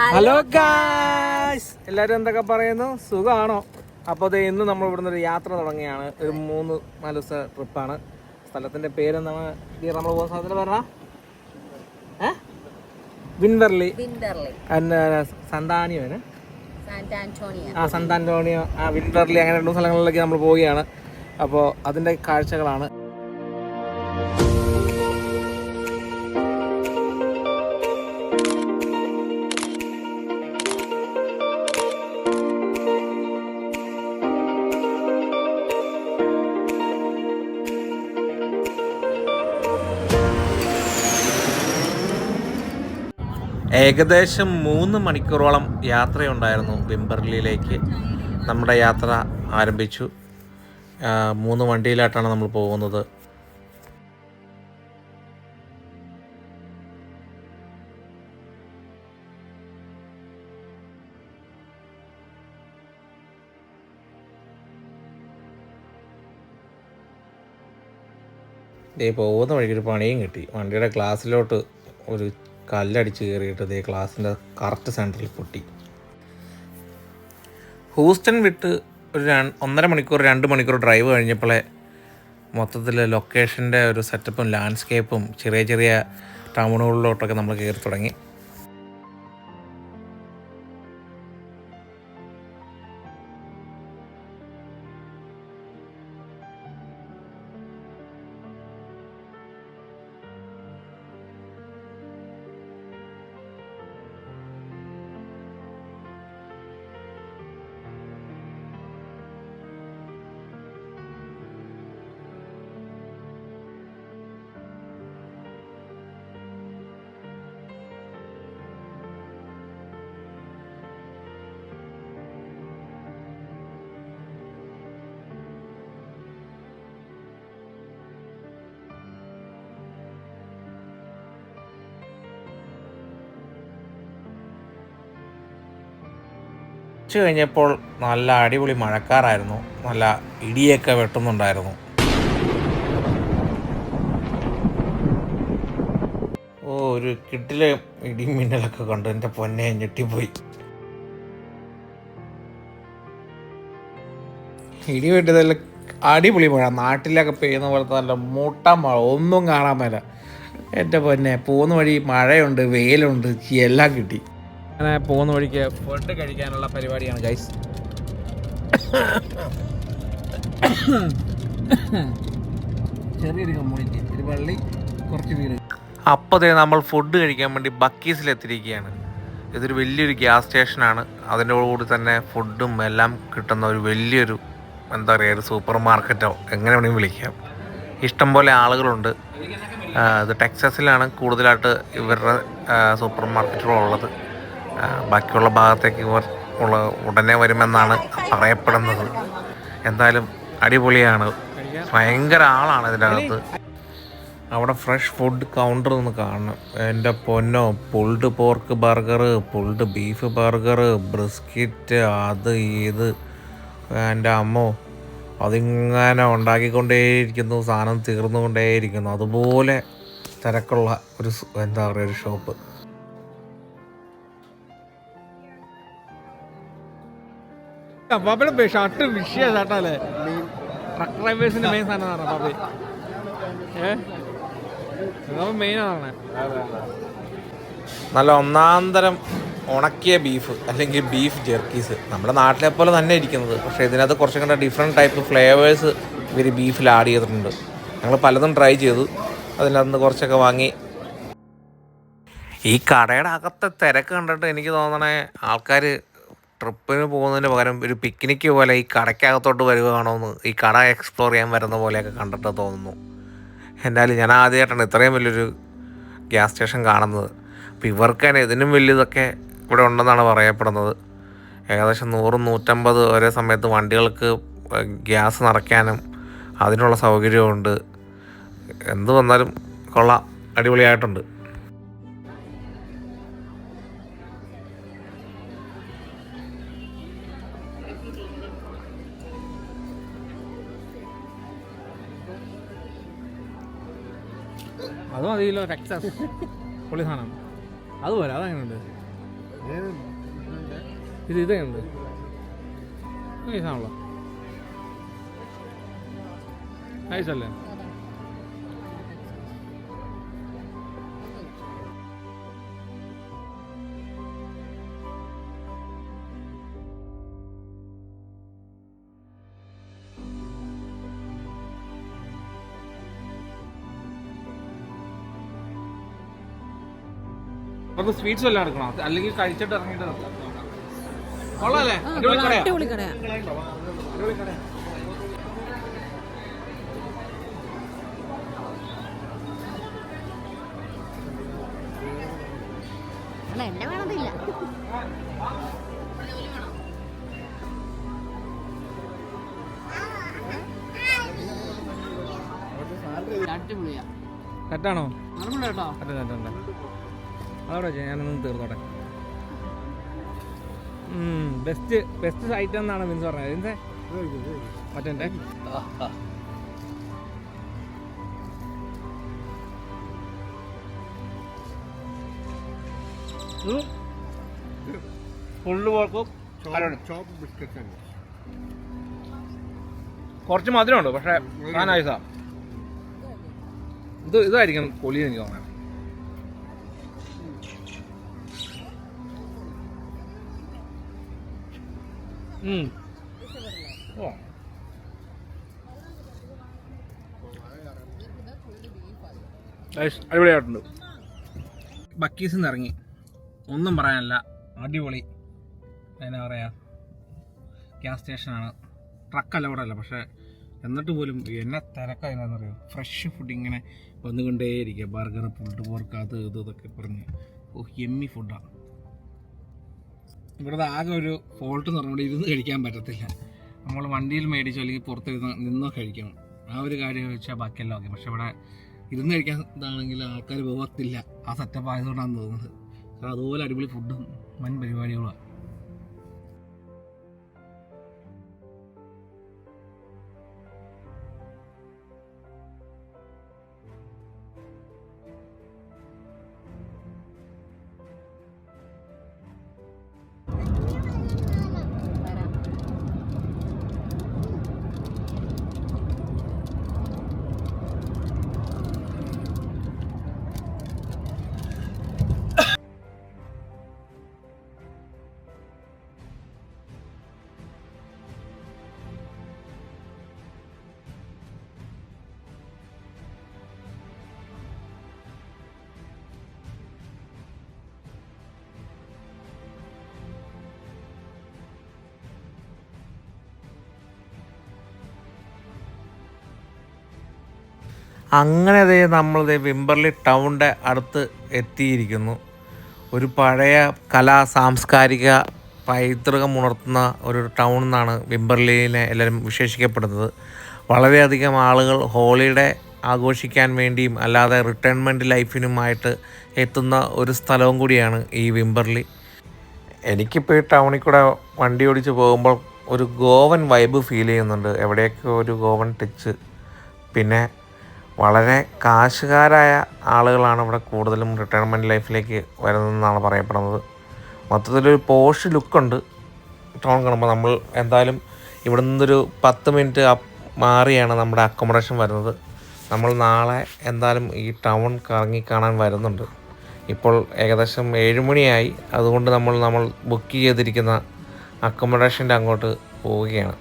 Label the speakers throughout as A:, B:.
A: Hello guys എല്ലാവരും എന്തൊക്കെ പറയുന്നു? സുഖമാണോ അപ്പോൾ അത് ഇന്ന് നമ്മൾ ഇവിടുന്ന് ഒരു യാത്ര തുടങ്ങിയാണ് ഒരു മൂന്ന് നാല് ദിവസത്തെ ട്രിപ്പാണ്. സ്ഥലത്തിന്റെ പേര് നമ്മൾ നമ്മൾ പോകുന്ന സ്ഥലത്തിന് പറഞ്ഞ വിൻവർലി
B: സന്താനിയോ
A: ആ സന്താന്റോണിയോ ആ വിൻവെർലി അങ്ങനെ രണ്ടു സ്ഥലങ്ങളിലേക്ക് നമ്മൾ പോവുകയാണ്. അപ്പോൾ അതിന്റെ കാഴ്ചകളാണ്. ഏകദേശം മൂന്ന് മണിക്കൂറോളം യാത്രയുണ്ടായിരുന്നു വിംബർലിയിലേക്ക് നമ്മുടെ യാത്ര ആരംഭിച്ചു. മൂന്ന് വണ്ടിയിലായിട്ടാണ് നമ്മൾ പോകുന്നത്. ദേ പോകുന്ന വഴിക്ക് ഒരു പണിയും കിട്ടി. വണ്ടിയുടെ ഗ്ലാസ്സിലോട്ട് ഒരു കല്ലടിച്ച് കയറിയിട്ട് ഇതേ ക്ലാസ്സിന്റെ കറക്റ്റ് സെന്ററിൽ പൊട്ടി. ഹൂസ്റ്റൺ വിട്ട് ഒരു ഒന്നര മണിക്കൂർ രണ്ട് മണിക്കൂർ ഡ്രൈവ് കഴിഞ്ഞപ്പോഴേ മൊത്തത്തിൽ ലൊക്കേഷന്റെ ഒരു സെറ്റപ്പും ലാൻഡ്സ്കേപ്പും ചെറിയ ചെറിയ ടൗണുകളിലോട്ടൊക്കെ നമ്മൾ കയറി തുടങ്ങി. ഉച്ച കഴിഞ്ഞപ്പോൾ നല്ല അടിപൊളി മഴക്കാറായിരുന്നു. നല്ല ഇടിയൊക്കെ വെട്ടുന്നുണ്ടായിരുന്നു. ഓ ഒരു കിട്ടിലെ ഇടിയും മിന്നലൊക്കെ കണ്ടു. എന്റെ പൊന്നെ ഞെട്ടിപ്പോയി. ഇടി വെട്ടിയതല്ല അടിപൊളി മഴ. നാട്ടിലൊക്കെ പെയ്യുന്ന പോലത്തെ നല്ല മൂട്ട മഴ. ഒന്നും കാണാൻ മേല. എന്റെ പൊന്നെ പോകുന്ന വഴി മഴയുണ്ട് വെയിലുണ്ട് എല്ലാം കിട്ടി. അങ്ങനെ പോകുന്ന വഴിക്ക് ഫുഡ് കഴിക്കാനുള്ള പരിപാടിയാണ് ഗൈസ് ചെറിയൊരു കമ്മ്യൂണിറ്റി ഒരു പള്ളി കുറച്ച് വീട്. അപ്പോഴത്തേ നമ്മൾ ഫുഡ് കഴിക്കാൻ വേണ്ടി ബക്കീസിൽ എത്തിയിരിക്കുകയാണ് ഇതൊരു വലിയൊരു ഗ്യാസ് സ്റ്റേഷനാണ് അതിന്റെ കൂടി തന്നെ ഫുഡും എല്ലാം കിട്ടുന്ന ഒരു വലിയൊരു എന്താ പറയുക ഒരു സൂപ്പർ മാർക്കറ്റോ എങ്ങനെ വേണമെങ്കിൽ വിളിക്കാം. ഇഷ്ടംപോലെ ആളുകളുണ്ട്. ഇത് ടെക്സസിലാണ് കൂടുതലായിട്ട് ഇവരുടെ സൂപ്പർ മാർക്കറ്റുകളുള്ളത് ബാക്കിയുള്ള ഭാഗത്തേക്ക് ഉള്ള ഉടനെ വരുമെന്നാണ് പറയപ്പെടുന്നത്. എന്തായാലും അടിപൊളിയാണ്. ഭയങ്കര ആളാണ് ഇതിനകത്ത്. അവിടെ ഫ്രഷ് ഫുഡ് കൗണ്ടർ ഒന്ന് കാണണം. എന്റെ പൊന്നോ pulled pork burger pulled beef burger brisket അത് ഇത്. എന്റെ അമ്മോ അതിങ്ങനെ ഉണ്ടാക്കിക്കൊണ്ടേയിരിക്കുന്നു സാധനം തീർന്നുകൊണ്ടേയിരിക്കുന്നു. അതുപോലെ തിരക്കുള്ള ഒരു എന്താ പറയുക ഒരു ഷോപ്പ്
C: ബാബയുടെ ഷർട്ട് വിഷയ ഷർട്ടല്ലേ ട്രക്ക് ഡ്രൈവേഴ്സിന്റെ മെയിൻ സാധനം ബാബി ഏ? മെയിൻ ആണ്
A: നല്ല ഒന്നാന്തരം ഉണക്കിയ ബീഫ് അല്ലെങ്കിൽ ബീഫ് ജെർക്കീസ് നമ്മുടെ നാട്ടിലെ പോലെ തന്നെ ഇരിക്കുന്നത്. പക്ഷേ ഇതിനകത്ത് കുറച്ചും കൂടെ ഡിഫറെന്റ് ടൈപ്പ് ഫ്ലേവേഴ്സ് ഇവർ ബീഫിൽ ആഡ് ചെയ്തിട്ടുണ്ട്. ഞങ്ങൾ പലതും ട്രൈ ചെയ്തു. അതിനകത്ത് കുറച്ചൊക്കെ വാങ്ങി. ഈ കടയുടെ അകത്തെ തിരക്ക് കണ്ടിട്ട് എനിക്ക് തോന്നണേ ആൾക്കാർ ട്രിപ്പിന് പോകുന്നതിന് പകരം ഒരു പിക്നിക്ക് പോലെ ഈ കടയ്ക്കകത്തോട്ട് വരികയാണോന്ന് ഈ കട എക്സ്പ്ലോർ ചെയ്യാൻ വരുന്ന പോലെയൊക്കെ കണ്ടിട്ട് തോന്നുന്നു. എന്തായാലും ഞാൻ ആദ്യമായിട്ടാണ് ഇത്രയും വലിയൊരു ഗ്യാസ് സ്റ്റേഷൻ കാണുന്നത്. അപ്പോൾ തന്നെ ഇതിനും വലിയതൊക്കെ ഇവിടെ ഉണ്ടെന്നാണ് പറയപ്പെടുന്നത്. ഏകദേശം നൂറും നൂറ്റമ്പത് ഒരേ സമയത്ത് വണ്ടികൾക്ക് ഗ്യാസ് നിറയ്ക്കാനും അതിനുള്ള സൗകര്യമുണ്ട് എന്ത് വന്നാലും കൊള്ളാം. അടിപൊളിയായിട്ടുണ്ട്.
C: അത് മതിയല്ലോ ടെക്സാസ് പൊളി സാധനം അതുപോലെ അതെങ്ങനെയുണ്ട്? ഇത് ഇതുണ്ട് നൈസാണല്ലോ നൈസല്ലേ അവർക്ക് സ്വീറ്റ്സ് എല്ലാം എടുക്കണം? അല്ലെങ്കിൽ കഴിച്ചിട്ട് ഇറങ്ങിയിട്ട് നിർത്താം. കൊള്ളാല്ലേ? അടിപൊളി കടയാ.
B: അടിപൊളി കടയാ.
C: അടിപൊളി കടയാ.
B: അല്ല എന്നെ വേണമെന്നില്ല അടിപൊളിയാ.
C: തെറ്റാണോ?
B: അടിപൊളി കേട്ടോ
C: അതെ അതെ അതെ അതവിടെ വെച്ചാൽ ഞാനൊന്ന് തീർത്തോട്ടെ. ബെസ്റ്റ് ബെസ്റ്റ് സൈറ്റ് എന്നാണ് മീൻസ് പറഞ്ഞത്. എന്തേ മറ്റേ ഫുള്ള് പോർക്കും കുറച്ച് മധുരമുണ്ട് പക്ഷേ ആ നൈസാ ഇത് ഇതായിരിക്കും പൊലി എനിക്ക് തോന്നുന്നത്. അടിപൊളിയായിട്ടുണ്ട്. ബക്കീസിൽ നിന്ന് ഇറങ്ങി. ഒന്നും പറയാനല്ല. അടിപൊളി. എന്നാ പറയാ? ഗ്യാസ് സ്റ്റേഷനാണ് ഇവിടെ അല്ല പക്ഷേ എന്നിട്ട് പോലും എന്നെ തിരക്കായെന്നറിയോ ഫ്രഷ് ഫുഡ് ഇങ്ങനെ വന്നുകൊണ്ടേയിരിക്കുക ബർഗർ പുൾട്ട് പോർക്ക് അത് ഇത് ഇതൊക്കെ പറഞ്ഞ്. ഓ എമ്മി ഫുഡാണ് ഇവിടുത്തെ ആകെ ഒരു ഫോൾട്ട് എന്ന് പറഞ്ഞുകൊണ്ട് ഇരുന്ന് കഴിക്കാൻ പറ്റത്തില്ല. നമ്മൾ വണ്ടിയിൽ മേടിച്ചോ അല്ലെങ്കിൽ പുറത്ത് ഇരുന്ന് നിന്നോ കഴിക്കണം. ആ ഒരു കാര്യം വെച്ചാൽ ബാക്കിയെല്ലാം ഓക്കെ പക്ഷെ ഇവിടെ ഇരുന്ന് കഴിക്കാൻ ഇതാണെങ്കിൽ ആൾക്കാർ പോകത്തില്ല ആ സെറ്റപ്പ് ആയതുകൊണ്ടാണ് തോന്നുന്നത്. അതുപോലെ അടിപൊളി ഫുഡും വൻ പരിപാടികളുമാണ്
A: അങ്ങനെ അതേ നമ്മൾ ദേ വിംബർലി ടൗണിന്റെ അടുത്ത് എത്തിയിരിക്കുന്നു. ഒരു പഴയ കലാ സാംസ്കാരിക പൈതൃകം ഉണർത്തുന്ന ഒരു ടൗൺ എന്നാണ് വിംബർലിനെ എല്ലാവരും വിശേഷിക്കപ്പെടുന്നത്. വളരെയധികം ആളുകൾ ഹോളിഡേ ആഘോഷിക്കാൻ വേണ്ടിയും അല്ലാതെ റിട്ടയർമെന്റ് ലൈഫിനുമായിട്ട് എത്തുന്ന ഒരു സ്ഥലവും കൂടിയാണ് ഈ വിംബർലി. എനിക്കിപ്പോൾ ഈ ടൗണിൽ കൂടെ വണ്ടി ഓടിച്ച് പോകുമ്പോൾ ഒരു ഗോവൻ വൈബ് ഫീൽ ചെയ്യുന്നുണ്ട്. എവിടെയൊക്കെ ഒരു ഗോവൻ ടച്ച്. പിന്നെ വളരെ കാശുകാരായ ആളുകളാണ് ഇവിടെ കൂടുതലും റിട്ടയർമെന്റ് ലൈഫിലേക്ക് വരുന്നതെന്നാണ് പറയപ്പെടുന്നത്. മൊത്തത്തിലൊരു പോഷ് ലുക്കുണ്ട് ടൗൺ കാണുമ്പോൾ നമ്മൾ എന്തായാലും ഇവിടെ നിന്നൊരു പത്ത് മിനിറ്റ് മാറിയാണ് നമ്മുടെ അക്കോമഡേഷൻ വരുന്നത്. നമ്മൾ നാളെ എന്തായാലും ഈ ടൗൺ കറങ്ങി കാണാൻ വരുന്നുണ്ട്. ഇപ്പോൾ ഏകദേശം ഏഴുമണിയായി അതുകൊണ്ട് നമ്മൾ നമ്മൾ ബുക്ക് ചെയ്തിരിക്കുന്ന അക്കോമഡേഷന്റെ അങ്ങോട്ട് പോവുകയാണ്.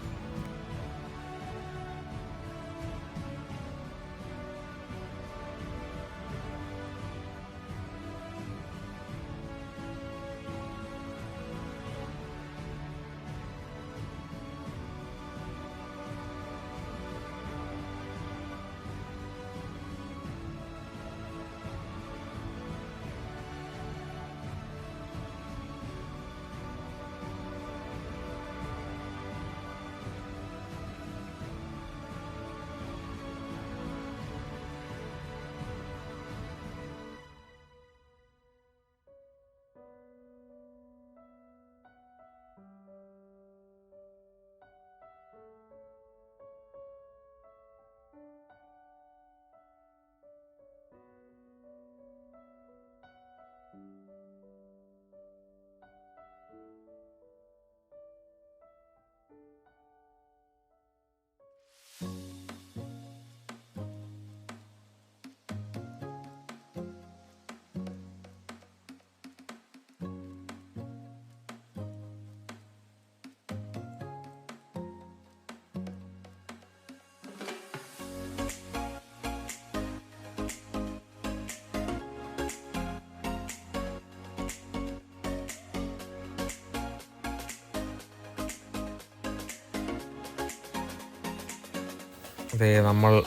A: അതേ നമ്മൾ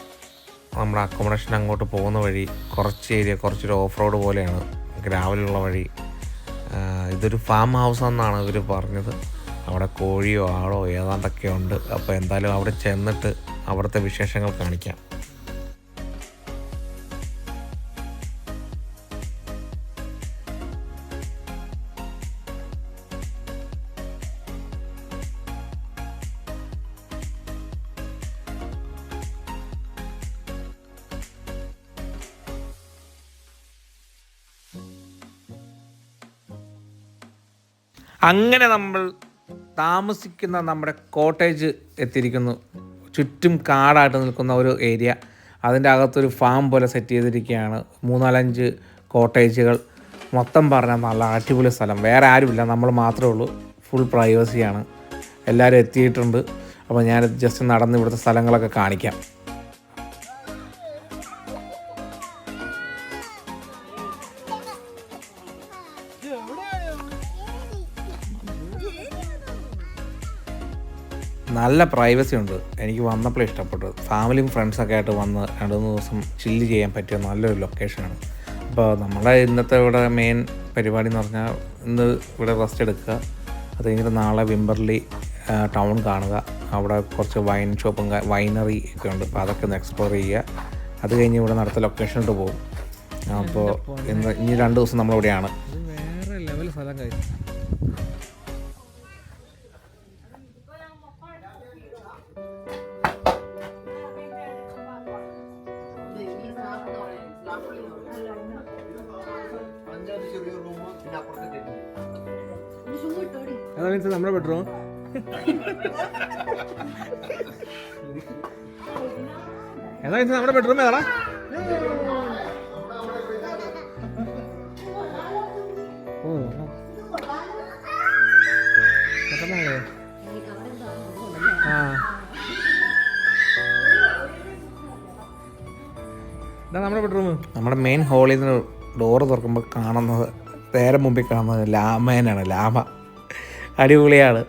A: നമ്മുടെ അക്കോമഡേഷൻ അങ്ങോട്ട് പോകുന്ന വഴി കുറച്ച് ഏരിയ കുറച്ചൊരു ഓഫ് റോഡ് പോലെയാണ്. ഗ്രാവലുള്ള വഴി. ഇതൊരു ഫാം ഹൗസ് എന്നാണ് ഇവർ പറഞ്ഞത്. അവിടെ കോഴിയോ ആളോ ഏതാണ്ടൊക്കെ ഉണ്ട് അപ്പോൾ എന്തായാലും അവിടെ ചെന്നിട്ട് അവിടുത്തെ വിശേഷങ്ങൾ കാണിക്കാം. അങ്ങനെ നമ്മൾ താമസിക്കുന്ന നമ്മുടെ കോട്ടേജ് എത്തിയിരിക്കുന്നു. ചുറ്റും കാടായിട്ട് നിൽക്കുന്ന ഒരു ഏരിയ. അതിന്റെ അകത്തൊരു ഫാം പോലെ സെറ്റ് ചെയ്തിരിക്കുകയാണ്. മൂന്നാലഞ്ച് കോട്ടേജുകൾ. മൊത്തം പറഞ്ഞാൽ നല്ല അടിപൊളി സ്ഥലം. വേറെ ആരുമില്ല. നമ്മൾ മാത്രമേ ഉള്ളൂ. ഫുൾ പ്രൈവസിയാണ്. എല്ലാവരും എത്തിയിട്ടുണ്ട്. അപ്പോൾ ഞാൻ ജസ്റ്റ് നടന്ന് ഇവിടുത്തെ സ്ഥലങ്ങളൊക്കെ കാണിക്കാം. നല്ല പ്രൈവസി ഉണ്ട്. എനിക്ക് വന്നപ്പോൾ ഇഷ്ടപ്പെട്ടു. ഫാമിലിയും ഫ്രണ്ട്സൊക്കെ ആയിട്ട് വന്ന് രണ്ട് മൂന്ന് ദിവസം ചില്ല് ചെയ്യാൻ പറ്റിയ നല്ലൊരു ലൊക്കേഷനാണ് അപ്പോൾ നമ്മുടെ ഇന്നത്തെ ഇവിടെ മെയിൻ പരിപാടി എന്ന് പറഞ്ഞാൽ ഇന്ന് ഇവിടെ റെസ്റ്റ് എടുക്കുക. അത് കഴിഞ്ഞിട്ട് നാളെ വിംബർലി ടൗൺ കാണുക. അവിടെ കുറച്ച് വൈൻ ഷോപ്പും വൈനറി ഒക്കെ ഉണ്ട്. അപ്പോൾ അതൊക്കെ ഒന്ന് എക്സ്പ്ലോർ ചെയ്യുക. അത് കഴിഞ്ഞ് ഇവിടെ നടത്ത ലൊക്കേഷനിലോട്ട് പോകും. അപ്പോൾ ഇന്ന് ഇനി രണ്ട് ദിവസം നമ്മളിവിടെയാണ്. വേറെ ലെവൽ സ്ഥലം കഴിഞ്ഞു മീൻസ് നമ്മുടെ ബെഡ്റൂം ഏതാടാ? നമ്മുടെ ബെഡ്റൂം നമ്മുടെ മെയിൻ ഹോളിൽ നിന്ന് ഡോറ് തുറക്കുമ്പോൾ കാണുന്നത് നേരെ മുമ്പിൽ കാണുന്നത് ലാമേനാണ് ലാമ. അടിപൊളിയാണ്.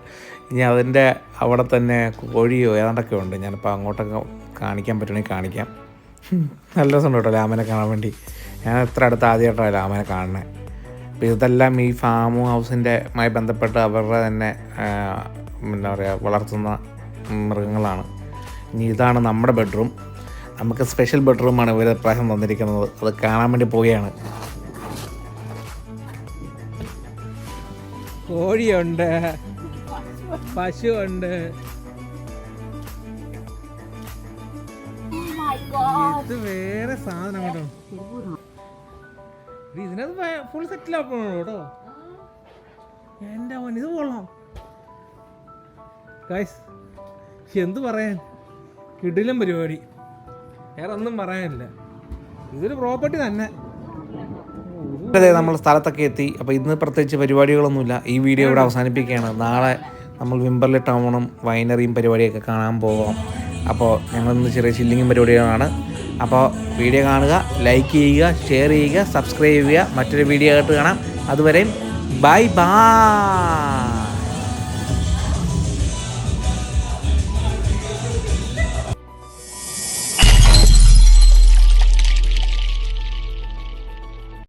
A: ഇനി അതിന്റെ അവിടെ തന്നെ കോഴിയോ ഏതാണ്ടൊക്കെ ഉണ്ട്. ഞാനിപ്പോൾ അങ്ങോട്ടൊക്കെ കാണിക്കാൻ പറ്റുകയാണെങ്കിൽ കാണിക്കാം. നല്ല രസമുണ്ട് കേട്ടോ ലാമനെ കാണാൻ വേണ്ടി. ഞാൻ എത്ര അടുത്ത് ആദ്യമായിട്ടാണ് ലാമനെ കാണുന്നത് അപ്പോൾ ഇതെല്ലാം ഈ ഫാം ഹൗസിന്റെ മായി ബന്ധപ്പെട്ട് അവരുടെ തന്നെ എന്താ പറയുക വളർത്തുന്ന മൃഗങ്ങളാണ്. ഇനി ഇതാണ് നമ്മുടെ ബെഡ്റൂം നമുക്ക് സ്പെഷ്യൽ ബെഡ്റൂമാണ് ഇവർ പ്രാവശ്യം തന്നിരിക്കുന്നത്. അത് കാണാൻ വേണ്ടി പോവുകയാണ്. കോഴിയുണ്ട്. പശുവുണ്ട് ഇത് വേറെ സാധനം കേട്ടോ ഇത് ഇതിനകത്ത് ഫുൾ ആക്കണോ കേട്ടോ. മോൻ ഇത് കൊള്ളാം. ഗൈസ് എന്തു പറയാൻ? കിടിലും പരിപാടി. വേറെ ഒന്നും പറയാനില്ല. ഇതൊരു പ്രോപ്പർട്ടി തന്നെ. നമ്മൾ സ്ഥലത്തൊക്കെ എത്തി. അപ്പോൾ ഇന്ന് പ്രത്യേകിച്ച് പരിപാടികളൊന്നുമില്ല. ഈ വീഡിയോ ഇവിടെ അവസാനിപ്പിക്കുകയാണ്. നാളെ നമ്മൾ വിംബർലി ടൗണും വൈനറിയും പരിപാടിയൊക്കെ കാണാൻ പോകാം അപ്പോൾ ഞങ്ങളിന്ന് ചെറിയ ചില്ലിങ്ങും പരിപാടികളാണ്. അപ്പോൾ വീഡിയോ കാണുക ലൈക്ക് ചെയ്യുക ഷെയർ ചെയ്യുക സബ്സ്ക്രൈബ് ചെയ്യുക. മറ്റൊരു വീഡിയോ ആയിട്ട് കാണാം. അതുവരെയും ബൈ ബൈ.